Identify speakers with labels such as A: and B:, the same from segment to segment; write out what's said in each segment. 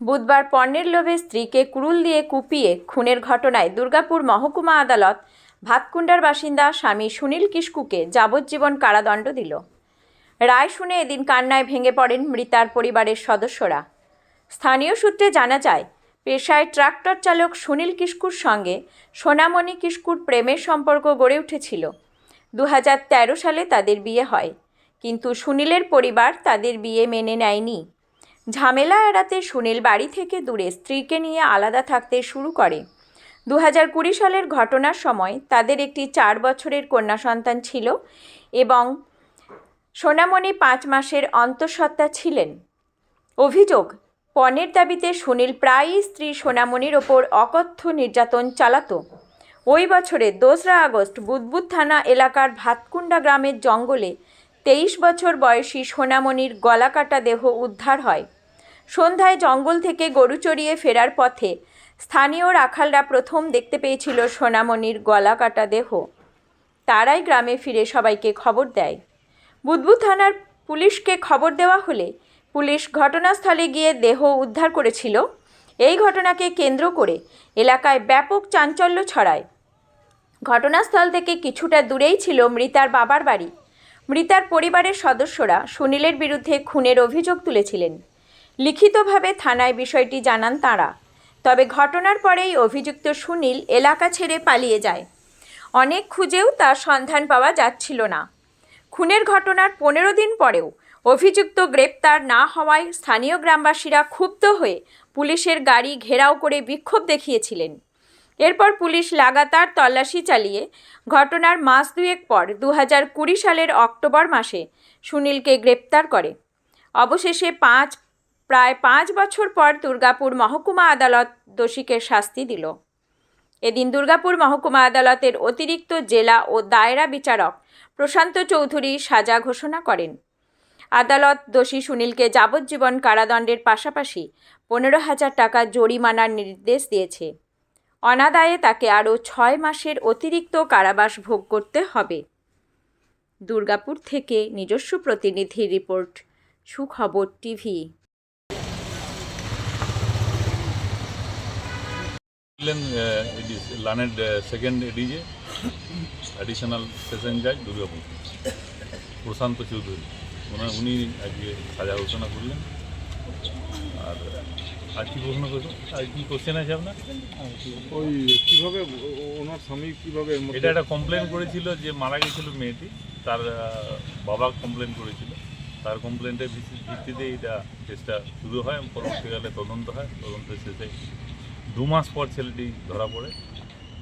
A: বুধবার পণ্যের লোভে স্ত্রীকে কুড়ুল দিয়ে কুপিয়ে খুনের ঘটনায় দুর্গাপুর মহকুমা আদালত ভাতকুণ্ডার বাসিন্দা স্বামী সুনীল কিস্কুকে যাবজ্জীবন কারাদণ্ড দিল। রায় শুনে এদিন কান্নায় ভেঙে পড়েন মৃতার পরিবারের সদস্যরা। স্থানীয় সূত্রে জানা যায়, পেশায় ট্রাক্টর চালক সুনীল কিস্কুর সঙ্গে সোনামণি কিস্কুর প্রেমের সম্পর্ক গড়ে উঠেছিল। দু হাজার তেরো সালে তাদের বিয়ে হয়, কিন্তু সুনীলের পরিবার তাদের বিয়ে মেনে নেয়নি। ঝামেলা এড়াতে সুনীল বাড়ি থেকে দূরে স্ত্রীকে নিয়ে আলাদা থাকতে শুরু করে। দু হাজার কুড়ি সালের ঘটনার সময় তাদের একটি চার বছরের কন্যা সন্তান ছিল এবং সোনামণি পাঁচ মাসের অন্তঃসত্ত্বা ছিলেন। অভিযোগ, পণের দাবিতে সুনীল প্রায়ই স্ত্রী সোনামণির ওপর অকথ্য নির্যাতন চালাতো। ওই বছরের দোসরা আগস্ট বুদবুদ থানা এলাকার ভাতকুণ্ডা গ্রামের জঙ্গলে তেইশ বছর বয়সী সোনামণির গলাকাটা দেহ উদ্ধার হয়। সন্ধ্যায় জঙ্গল থেকে গরু চড়িয়ে ফেরার পথে স্থানীয় রাখালরা প্রথম দেখতে পেয়েছিল সোনামণির গলা কাটা দেহ। তারাই গ্রামে ফিরে সবাইকে খবর দেয়। বুদবুদ থানার পুলিশকে খবর দেওয়া হলে পুলিশ ঘটনাস্থলে গিয়ে দেহ উদ্ধার করেছিল। এই ঘটনাকে কেন্দ্র করে এলাকায় ব্যাপক চাঞ্চল্য ছড়ায়। ঘটনাস্থল থেকে কিছুটা দূরেই ছিল মৃতার বাবার বাড়ি। মৃতার পরিবারের সদস্যরা সুনীলের বিরুদ্ধে খুনের অভিযোগ তুলেছিলেন। লিখিতভাবে থানায় বিষয়টি জানান তাঁরা। তবে ঘটনার পরেই অভিযুক্ত সুনীল এলাকা ছেড়ে পালিয়ে যায়। অনেক খুঁজেও তার সন্ধান পাওয়া যাচ্ছিল না। খুনের ঘটনার পনেরো দিন পরেও অভিযুক্ত গ্রেপ্তার না হওয়ায় স্থানীয় গ্রামবাসীরা ক্ষুব্ধ হয়ে পুলিশের গাড়ি ঘেরাও করে বিক্ষোভ দেখিয়েছিলেন। এরপর পুলিশ লাগাতার তল্লাশি চালিয়ে ঘটনার মাস দুয়েক পর দু কুড়ি সালের অক্টোবর মাসে সুনীলকে গ্রেপ্তার করে। অবশেষে পাঁচ প্রায় পাঁচ বছর পর দুর্গাপুর মহকুমা আদালত দোষীকে শাস্তি দিল। এদিন দুর্গাপুর মহকুমা আদালতের অতিরিক্ত জেলা ও দায়রা বিচারক প্রশান্ত চৌধুরী সাজা ঘোষণা করেন। আদালত দোষী সুনীলকে যাবজ্জীবন কারাদণ্ডের পাশাপাশি পনেরো হাজার টাকা জরিমানার নির্দেশ দিয়েছে। অনাদায়ে তাকে আরও ছয় মাসের অতিরিক্ত কারাবাস ভোগ করতে হবে। দুর্গাপুর থেকে নিজস্ব প্রতিনিধি রিপোর্ট, সুখবর টিভি।
B: ছিলেন লানের সেকেন্ড এডিজে অ্যাডিশনাল সেশন জাজ দুর্গাপুর প্রশান্ত চৌধুরী। ওনার উনি আজকে সাজা ঘোষণা করলেন। আর আর কি প্রশ্ন করবেন আর কি কোশ্চেন আছে আপনার?
C: ওই কীভাবে ওনার স্বামী কীভাবে
B: এটা একটা কমপ্লেন করেছিল যে মারা গেছিল মেয়েটি। তার বাবা কমপ্লেন করেছিল। তার কমপ্লেনটের ভিত্তিতে এটা কেসটা শুরু হয় পরবর্তীকালে তদন্ত হয়। তদন্তের শেষে দু মাস পর ছেলেটি ধরা পড়ে।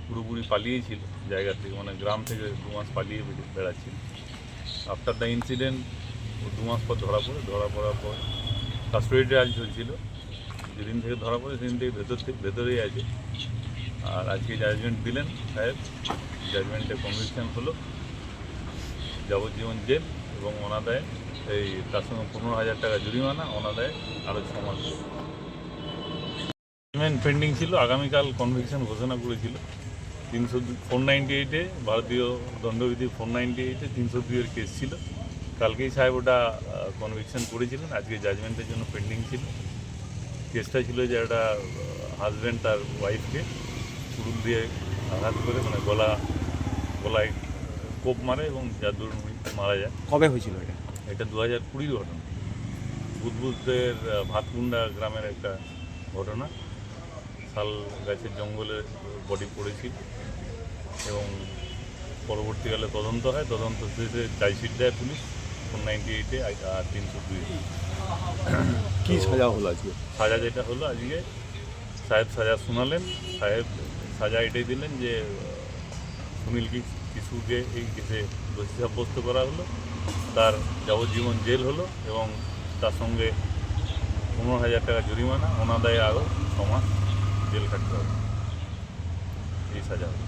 B: পুরোপুরি পালিয়েছিল জায়গা থেকে মানে গ্রাম থেকে দু মাস পালিয়ে বেড়ে- বেড়াচ্ছিল। আফটার দ্য ইনসিডেন্ট ও দু মাস পর ধরা পড়ে। ধরা পড়ার পর কাস্টডি ট্রায়াল চলছিল। যেদিন থেকে ধরা পড়ে, সেদিন থেকে ভেতর থেকে ভেতরেই আছে। আর আজকে জাজমেন্ট দিলেন সাহেব। জাজমেন্টে কনভিকশন হলো। যাবজ্জীবন জেল এবং অনাদায়ে এই তার সঙ্গে পনেরো হাজার টাকা জরিমানা, অনাদায়ে আরও ছ মাস জাজমেন্ট পেন্ডিং ছিল আগামীকাল কনভিকশন ঘোষণা করেছিল। তিনশো ফোর নাইনটি এইটে ভারতীয় দণ্ডবিধি ফোর নাইনটি এইটে তিনশো দুইয়ের কেস ছিল। কালকেই সাহেব ওটা কনভিকশন করেছিলেন আজকে জাজমেন্টের জন্য পেন্ডিং ছিল। কেসটা ছিল যে একটা হাজব্যান্ড তার ওয়াইফকে কুড়ুল দিয়ে আঘাত করে মানে গলা গলায় কোপ মারে এবং যার দরুন মারা যায়।
C: কবে হয়েছিল এটা?
B: এটা দু হাজার কুড়ির ঘটনা। বুদবুদের আহ, ভাতকুন্ডা গ্রামের একটা ঘটনা। শাল গাছের জঙ্গলে বডি পড়েছিল এবং পরবর্তীকালে তদন্ত হয়। তদন্ত শেষে চার্জশিট দেয় পুলিশ। ফোর নাইনটি এইটে আর তিনশো দুই
C: কি সাজা হলো আজকে?
B: সাজা যেটা হলো আজকে সাহেব সাজা শোনালেন। সাহেব সাজা এটাই দিলেন যে আহ, সুনীল কি কিশোরকে এই কেসে দোষী সাব্যস্ত করা হলো। তার যাবজ্জীবন জেল হলো এবং তার সঙ্গে পনেরো হাজার টাকা জরিমানা অনাদায়ে আরও ছমাস জেল কাটতে হবে এই সাজা হলো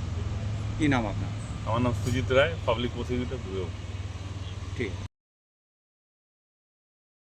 C: কি নাম আপনার
B: আমার নাম সুজিত রায় পাবলিক প্রসিকিউটর দুর্গাপুর
C: ঠিক